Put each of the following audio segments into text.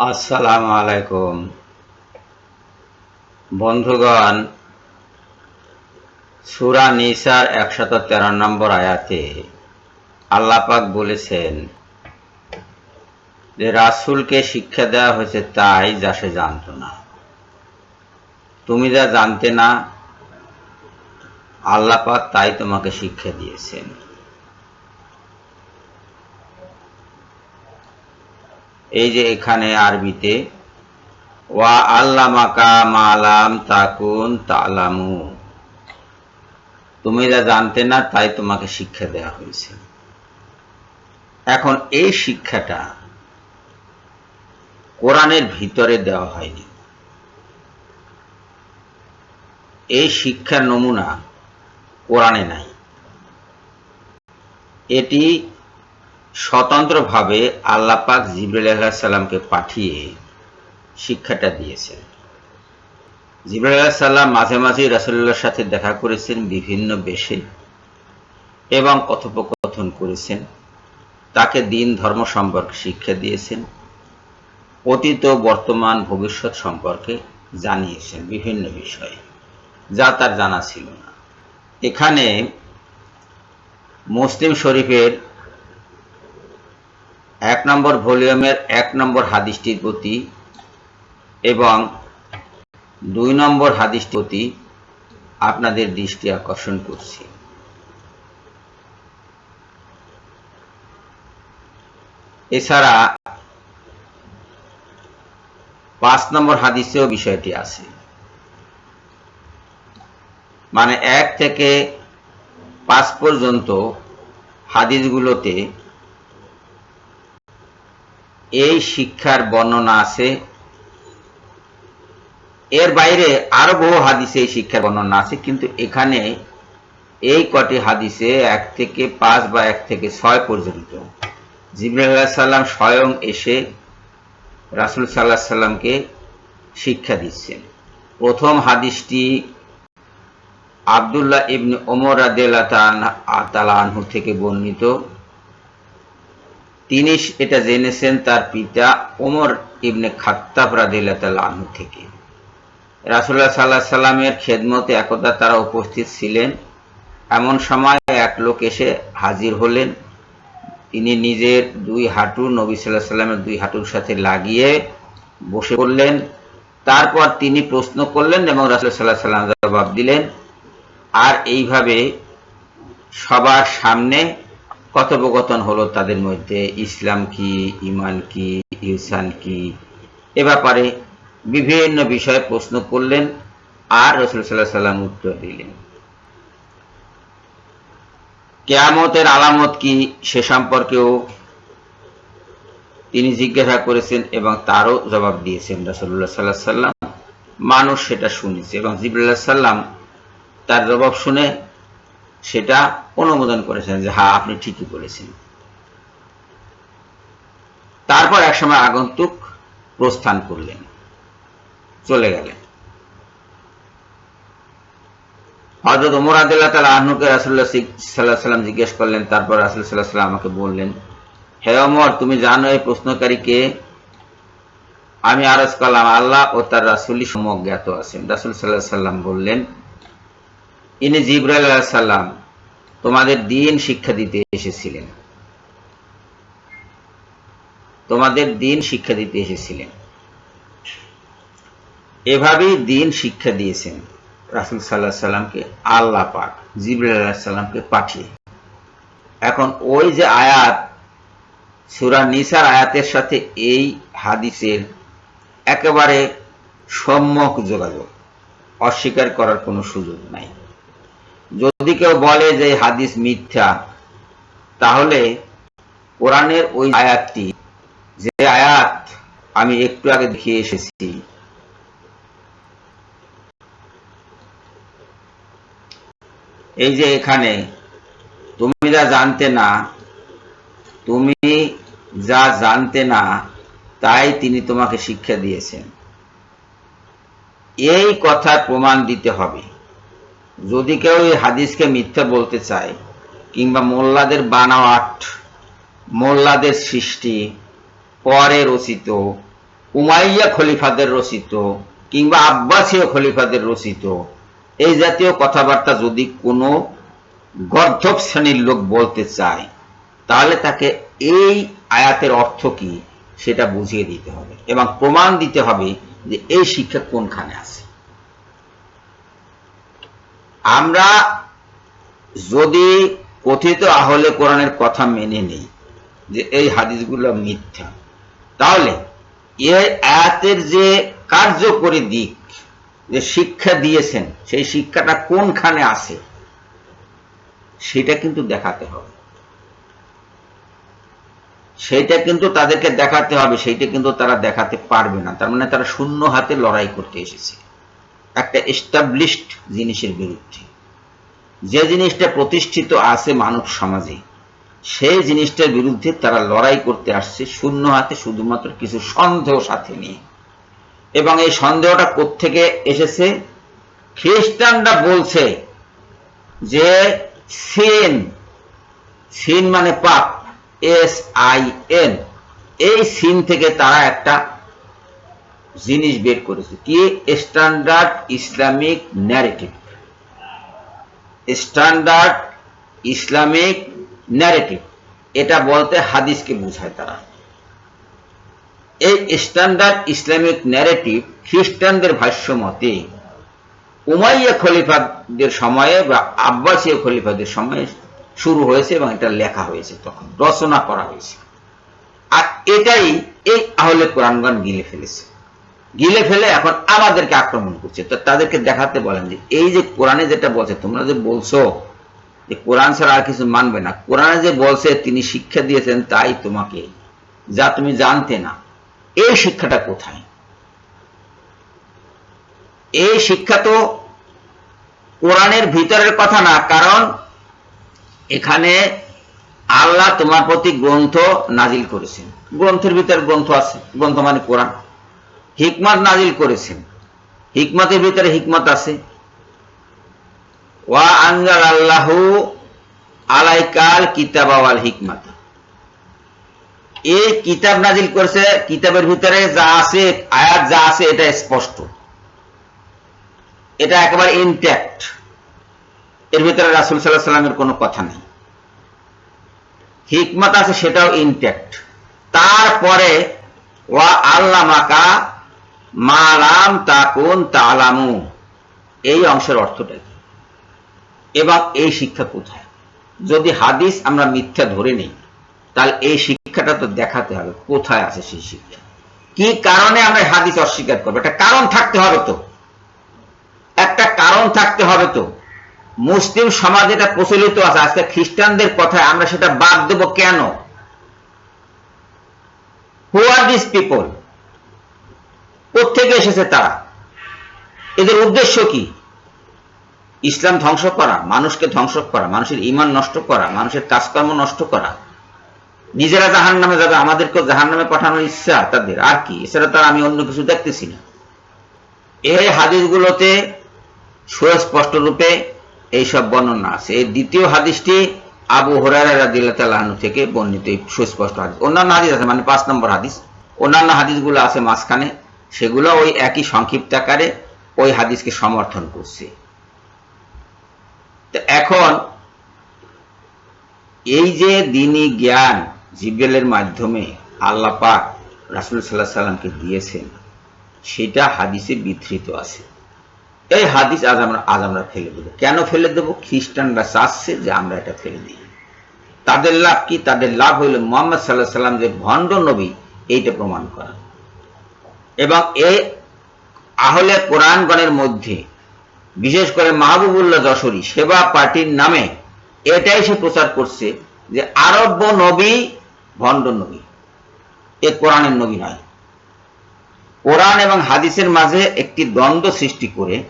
আসসালামু আলাইকুম। বন্ধুগণ, সুরা নিসার একশত তেরো নম্বর আয়াতে আল্লাপাক বলেছেন, যে রাসূলকে শিক্ষা দেওয়া হয়েছে তাই যা সে জানত না। তুমি যা জানতে না আল্লাপাক তাই তোমাকে শিক্ষা দিয়েছেন। এই যে এখানে আরবিতে, ওয়া আল্লামাকা মালাম তাকুন তালামু। তুমি যা জানতে না, তাই তোমাকে শিক্ষা দেওয়া হয়েছে। এখন এই শিক্ষাটা কোরআনের ভিতরে দেওয়া হয়নি। এই শিক্ষার নমুনা কোরআনে নাই। এটি স্বতন্ত্রভাবে আল্লাপাক জিবরুল সাল্লামকে পাঠিয়ে শিক্ষাটা দিয়েছেন। জিবরুল সাল্লাম মাঝে মাঝে রাসুল্লাহর সাথে দেখা করেছেন বিভিন্ন বেশে এবং কথোপকথন করেছেন। তাকে দিন, ধর্ম সম্পর্কে শিক্ষা দিয়েছেন। অতীত বর্তমান ভবিষ্যৎ সম্পর্কে জানিয়েছেন বিভিন্ন বিষয়ে। যা তার জানা ছিল না। এখানে মুসলিম শরীফের এক নম্বর ভলিউমের এক নম্বর হাদিসটির প্রতি এবং দুই নম্বর হাদিসটির প্রতি আপনাদের দৃষ্টি আকর্ষণ করছি। এছাড়া পাঁচ নম্বর হাদিসেও বিষয়টি আছে। মানে এক থেকে পাঁচ পর্যন্ত হাদিসগুলোতে এই শিক্ষার বর্ণনা আছে। এর বাইরে আরও বহু হাদিসে এই শিক্ষার বর্ণনা আছে, কিন্তু এখানে এই কটি হাদিসে এক থেকে পাঁচ বা এক থেকে ছয় পর্যন্ত। জিবরুল্লাহ স্বয়ং এসে রাসুল সাল্লাহ সাল্লামকে শিক্ষা দিচ্ছেন। প্রথম হাদিসটি আবদুল্লাহ ইবনে ওমর আদাল্লাহ আনহু থেকে বর্ণিত। তিনি এটা জেনেছেন তার পিতা ওমর ইবনে খাত্তাব রাদিল্লাহ আনহু থেকে। রাসুল্লাহ সাল্লাহ সাল্লামের খেদমতে একদা তারা উপস্থিত ছিলেন। এমন সময় এক লোক এসে হাজির হলেন। তিনি নিজের দুই হাঁটু নবী সাল্লাহ সাল্লামের দুই হাঁটুর সাথে লাগিয়ে বসে পড়লেন। তারপর তিনি প্রশ্ন করলেন এবং রাসুল সাল্লাহ সাল্লাম জবাব দিলেন। আর এইভাবে সবার সামনে কথোপকথন হলো তাদের মধ্যে ইসলাম কি ইমান কি, ইহসান কি, এ ব্যাপারে বিভিন্ন বিষয়ে প্রশ্ন করলেন আর রসুল সাল্লাহ সাল্লাম উত্তর দিলেন। কেয়ামতের আলামত কি সে সম্পর্কেও তিনি জিজ্ঞাসা করেছেন এবং তারও জবাব দিয়েছেন রসুল্লাহ সাল্লাহ সাল্লাম। মানুষ সেটা শুনেছে এবং জিবুল্লাহ সাল্লাম তার জবাব শুনে সেটা অনুমোদন করেছেন যে হ্যাঁ আপনি ঠিকই বলেছেন। তারপর একসময় আগন্তুক প্রস্থান করলেন। চলে গেলেন। হজরত ওমর আদিল্লাহ তালা আহনুকে রাসুল্লাহ সাল্লাহ সাল্লাম জিজ্ঞেস করলেন, তারপর রাসুল সাল্লাহ সাল্লাম আমাকে বললেন, হে অমর তুমি জানো এই প্রশ্নকারীকে আমি আরজ করলাম, আল্লাহ ও তার রাসুলি সম্যক জ্ঞাত আছেন রাসুল সাল্লাহ সাল্লাম বললেন ইনি জিব্রাইল সাল্লাম তোমাদের দিন শিক্ষা দিতে এসেছিলেন। তোমাদের দিন শিক্ষা দিতে এসেছিলেন। এভাবেই দিন শিক্ষা দিয়েছেন রাসুল সাল্লাহ সাল্লামকে, আল্লাহ পাক জিবরুল সাল্লামকে পাঠিয়ে। এখন ওই যে আয়াত, সুরা নিসার আয়াতের সাথে এই হাদিসের একেবারে সম্যক যোগাযোগ অস্বীকার করার কোনো সুযোগ নাই। যদি কেউ বলে যে হাদিস মিথ্যা, তাহলে কোরআনের ওই আয়াতটি, যে আয়াত আমি একটু আগে দেখিয়ে এসেছি। এই যে এখানে, তুমি যা জানতে না, তুমি যা জানতে না, তাই তিনি তোমাকে শিক্ষা দিয়েছেন। এই কথার প্রমাণ দিতে হবে। যদি কেউ এই হাদিসকে মিথ্যা বলতে চায়, কিংবা মোল্লাদের বানাওয়াট মোল্লাদের সৃষ্টি পরে রচিত, উমাইয়া খলিফাদের রচিত, কিংবা আব্বাসীয় খলিফাদের রচিত, এই জাতীয় কথাবার্তা যদি কোনো গর্ধব শ্রেণির লোক বলতে চায়, তাহলে তাকে এই আয়াতের অর্থ কি সেটা বুঝিয়ে দিতে হবে এবং প্রমাণ দিতে হবে যে এই শিক্ষা কোনখানে আছে। আমরা যদি কথিত আহলে কোরআনের কথা মেনে নেই যে এই হাদিসগুলো মিথ্যা, তাহলে এই আয়াতের যে কার্যকরী দিক, যে শিক্ষা দিয়েছেন, সেই শিক্ষাটা কোনখানে আছে, সেটা কিন্তু দেখাতে হবে। সেইটা কিন্তু তাদেরকে দেখাতে হবে সেইটা কিন্তু তারা দেখাতে পারবে না। তার মানে তারা শূন্য হাতে লড়াই করতে এসেছে। একটা এস্টাবলিশড জিনিসের বিরুদ্ধে। যে জিনিসটা প্রতিষ্ঠিত আছে মানব সমাজে, সেই জিনিসটার বিরুদ্ধে তারা লড়াই করতে আসছে শূন্য হাতে শুধুমাত্র কিছু সন্দেহ সাথে নিয়ে। এবং এই সন্দেহটা কোত্থেকে এসেছে? খ্রিস্টানরা বলছে যে সিন সিন মানে পাপ, এস আই এন। এই সিন থেকে তারা একটা জিনিস বের করেছে। কি? Standard Islamic narrative. Standard Islamic narrative. এটা বলতে হাদিসকে বোঝায় তারা। এই স্ট্যান্ডার্ড ইসলামিক ন্যারেটিভ খ্রিস্টানদের ভাষ্য মতে, উমাইয়া খলিফাদের সময়ে বা আব্বাসীয় খলিফাদের সময়ে শুরু হয়েছে এবং এটা লেখা হয়েছে তখন, রচনা করা হয়েছে। আর এটাই এই আহলে কোরআনগণ গিলে ফেলেছে। গিলে ফেলে এখন আমাদেরকে আক্রমণ করছে। তো তাদেরকে দেখাতে বলেন যে, এই যে কোরআনে যেটা বলছে, তোমরা যে বলছো যে কোরআন ছাড়া আর কিছু মানবে না, কোরআনে যে বলছে তিনি শিক্ষা দিয়েছেন তাই তোমাকে, যা তুমি জানতে না, এই শিক্ষাটা কোথায়? এই শিক্ষা তো কোরআনের ভিতরের কথা না, কারণ এখানে আল্লাহ তোমার প্রতি গ্রন্থ নাজিল করেছেন। গ্রন্থের ভিতরে গ্রন্থ আছে, গ্রন্থ মানে কোরআন। হিকমত নাজিল করেছেন। হিকমতের ভিতরে হিকমত আছে। ওয়া আনজাল আল্লাহু আলাইকাল কিতাব ওয়াল হিকমত। এই কিতাব নাজিল করেছে, কিতাবের ভিতরে যা আছে, আয়াত যা আছে, এটা স্পষ্ট। এটা একেবারে ইনট্যাক্ট এর ভিতরে রাসুল সাল্লাহ সাল্লামের কোনো কথা নেই। হিকমত আছে, সেটাও ইনট্যাক্ট তারপরে ওয়া আল্লাহ মালাম তাকুন তালামু এই অংশের অর্থটা কি? এবং এই শিক্ষা কোথায়? যদি হাদিস আমরা মিথ্যা ধরে নেই, তাহলে এই শিক্ষাটা তো দেখাতে হবে, কোথায় আছে সেই শিক্ষা? কি কারণে আমরা হাদিস অস্বীকার করব? একটা কারণ থাকতে হবে তো। একটা কারণ থাকতে হবে তো। মুসলিম সমাজ এটা প্রচলিত আছে, আজকে খ্রিস্টানদের কথায় আমরা সেটা বাদ দেব কেন? হু আর দিস পিপল কোথেকে এসেছে তারা? এদের উদ্দেশ্য কি? ইসলাম ধ্বংস করা, মানুষকে ধ্বংস করা, মানুষের ইমান নষ্ট করা, মানুষের কাজকর্ম নষ্ট করা। নিজেরা জাহান নামে যাবে, আমাদেরকেও জাহান নামে পাঠানোর ইচ্ছা তাদের। আর কি? এছাড়া তো আমি অন্য কিছু দেখতেছি না। এই হাদিসগুলোতে সুস্পষ্ট রূপে এইসব বর্ণনা আছে। এই দ্বিতীয় হাদিসটি আবু হরারাদিল্লাহ থেকে বর্ণিত সুস্পষ্ট হাদিস। অন্যান্য হাদিস আছে মানে পাঁচ নম্বর হাদিস। অন্যান্য হাদিসগুলো আছে মাঝখানে। সেগুলো ওই একই সংক্ষিপ্ত আকারে ওই হাদিসকে সমর্থন করছে। তো এখন এই যে দিনই জ্ঞান জিব্রেলের মাধ্যমে আল্লাহ পাক রাসুল সাল্লাহ সাল্লামকে দিয়েছেন, সেটা হাদিসে বিধৃত আছে। এই হাদিস আজ আমরা আজ আমরা ফেলে দেবো। কেন ফেলে দেবো? খ্রিস্টানরা চাচ্ছে যে আমরা এটা ফেলে দিই। তাদের লাভ কি? তাদের লাভ হইল মোহাম্মদ সাল্লাহ সাল্লাম যে ভণ্ড নবী, এইটা প্রমাণ করা। এবং এই আহলে কোরআনগণের মধ্যে, বিশেষ করে মাহবুবুল্লাহ যশোরী সেবা পার্টির নামে এটাই সে প্রচার করছে যে আরব্য নবী, ভণ্ড নবী। এ কোরআনের নবী নয়। কোরআন এবং হাদিসের মাঝে একটি দ্বন্দ্ব সৃষ্টি করে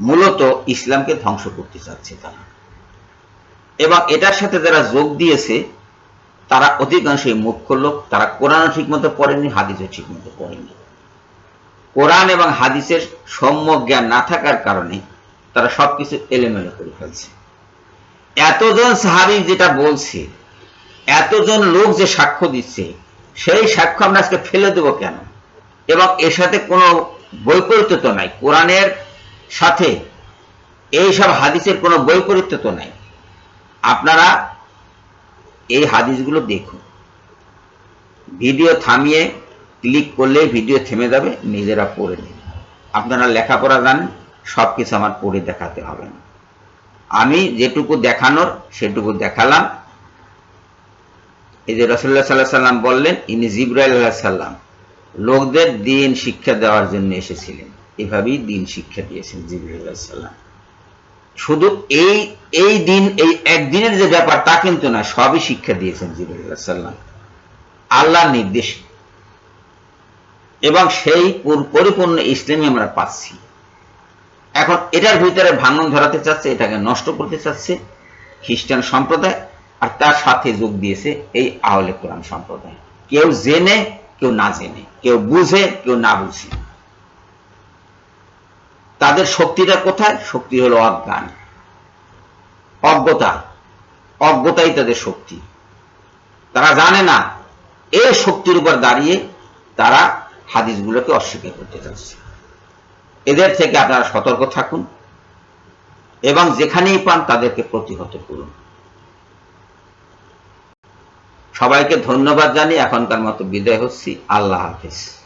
মূলত ইসলামকে ধ্বংস করতে চাচ্ছে তারা। এবং এটার সাথে যারা যোগ দিয়েছে তারা অধিকাংশই মুখ্য লোক, তারা কোরআনও ঠিকমতো পড়েনি হাদিসও ঠিকমতো পড়েনি কোরআন এবং হাদিসের সম্যক জ্ঞান না থাকার কারণে তারা সবকিছু এলোমেলো করে ফেলছে। এতজন সাহাবি যেটা বলছে, এতজন লোক যে সাক্ষ্য দিচ্ছে, সেই সাক্ষ্য আমরা আজকে ফেলে দেবো কেন? এবং এর সাথে কোনো বৈপরীত্য নাই। কোরআনের সাথে এইসব হাদিসের কোনো বৈপরীত্য নাই। আপনারা এই হাদিসগুলো দেখুন। ভিডিও থামিয়ে ক্লিক করলে ভিডিও থেমে যাবে, নিজেরা পড়ে নিন। আপনারা লেখাপড়া জানেন সব কিছু আমার পড়ে দেখাতে হবে না। আমি যেটুকু দেখানোর, সেটুকু দেখালাম। এই যে রসল্লা সাল্লাহ সাল্লাম বললেন, ইনি জিব্রাইল আল্লাহ সাল্লাম লোকদের দিন শিক্ষা দেওয়ার জন্য এসেছিলেন। এভাবেই দিন শিক্ষা দিয়েছেন জিব্রাইল আল্লাহ সাল্লাম শুধু এই এই দিন, এই একদিনের যে ব্যাপার তা কিন্তু না, সবই শিক্ষা দিয়েছেন জিব্রাইল আল্লাহ সাল্লাম। আল্লাহর নির্দেশ। এবং সেই পরিপূর্ণ ইসলামই আমরা পাচ্ছি। এখন এটার ভিতরে ভাঙন ধরাতে চাচ্ছে, এটাকে নষ্ট করতে চাচ্ছে খ্রিস্টান সম্প্রদায়, আর তার সাথে যোগ দিয়েছে এই আহলে কোরআন সম্প্রদায়। কেউ জেনে, কেউ না জেনে, কেউ বুঝে, কেউ না বুঝে। তাদের শক্তিটা কোথায়? শক্তি হলো অজ্ঞান। অজ্ঞতা। অজ্ঞতাই তাদের শক্তি। তারা জানে না এই শক্তির উপর দাঁড়িয়ে তারা হাদিসগুলোকে অস্বীকার করতে চাচ্ছে। এদের থেকে আপনারা সতর্ক থাকুন এবং যেখানেই পান তাদেরকে প্রতিহত করুন। সবাইকে ধন্যবাদ জানিয়ে এখনকার মতো বিদায় হচ্ছি। আল্লাহ হাফিজ।